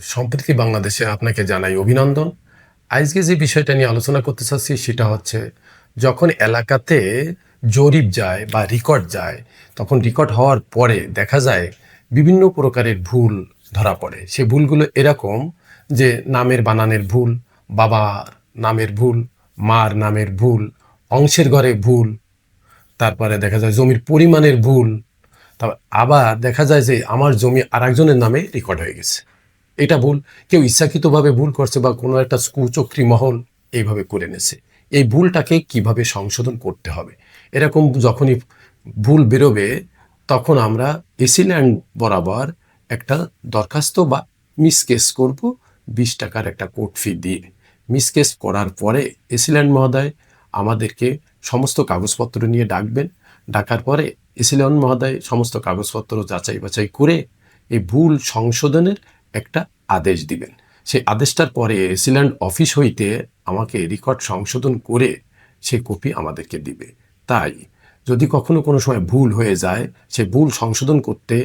সম্প্রতি বাংলাদেশে আপনাকে জানাই অভিনন্দন। আজকে যে বিষয়টা নিয়ে আলোচনা করতে চাচ্ছি সেটা হচ্ছে, যখন এলাকাতে জরিপ যায় বা রেকর্ড যায়, তখন রেকর্ড হওয়ার পরে দেখা যায় বিভিন্ন প্রকারের ভুল ধরা পড়ে। সে ভুলগুলো এরকম যে নামের বানানের ভুল, বাবার নামের ভুল, মার নামের ভুল, অংশের ঘরে ভুল, তারপরে দেখা যায় জমির পরিমাণের ভুল, তারপর আবার দেখা যায় যে আমার জমি আরেকজনের নামে রেকর্ড হয়ে গেছে। এটা ভুল। কেউ ইচ্ছাকৃতভাবে ভুল করছে বা কোনো একটা কুচক্রি মহল এইভাবে করে নেছে এই ভুলটাকে কীভাবে সংশোধন করতে হবে? এরকম যখনই ভুল বেরোবে, তখন আমরা এসিল্যান্ড বরাবর একটা দরখাস্ত বা মিসকেস করব, বিশ টাকার একটা কোর্ট ফি দিয়ে। মিসকেস করার পরে এসিল্যান্ড মহোদয় আমাদেরকে সমস্ত কাগজপত্র নিয়ে ডাকবেন। ডাকার পরে এসিল্যান্ড মহোদয় সমস্ত কাগজপত্র যাচাই বাছাই করে এই ভুল সংশোধনের একটা আদেশ দিবেন। সেই আদেশটার পরে এসিল্যান্ড অফিস হইতে আমাকে রেকর্ড সংশোধন করে সে কপি আমাদেরকে দিবে। তাই যদি কখনো কোনো সময় ভুল হয়ে যায়, সে ভুল সংশোধন করতে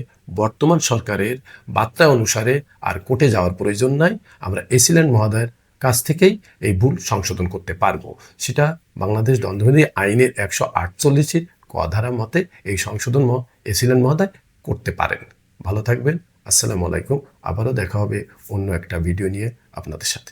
বর্তমান সরকারের বার্তা অনুসারে আর কোর্টে যাওয়ার প্রয়োজন নাই। আমরা এসিল্যান্ড মহোদয়ের কাছ থেকেই এই ভুল সংশোধন করতে পারব। সেটা বাংলাদেশ দণ্ডবিধি আইনের একশো আটচল্লিশের ক ধারা মতে এই সংশোধন এসিল্যান্ড মহোদয় করতে পারেন। ভালো থাকবেন। আসসালামু আলাইকুম। আবারও দেখা হবে অন্য একটা ভিডিও নিয়ে আপনাদের সাথে।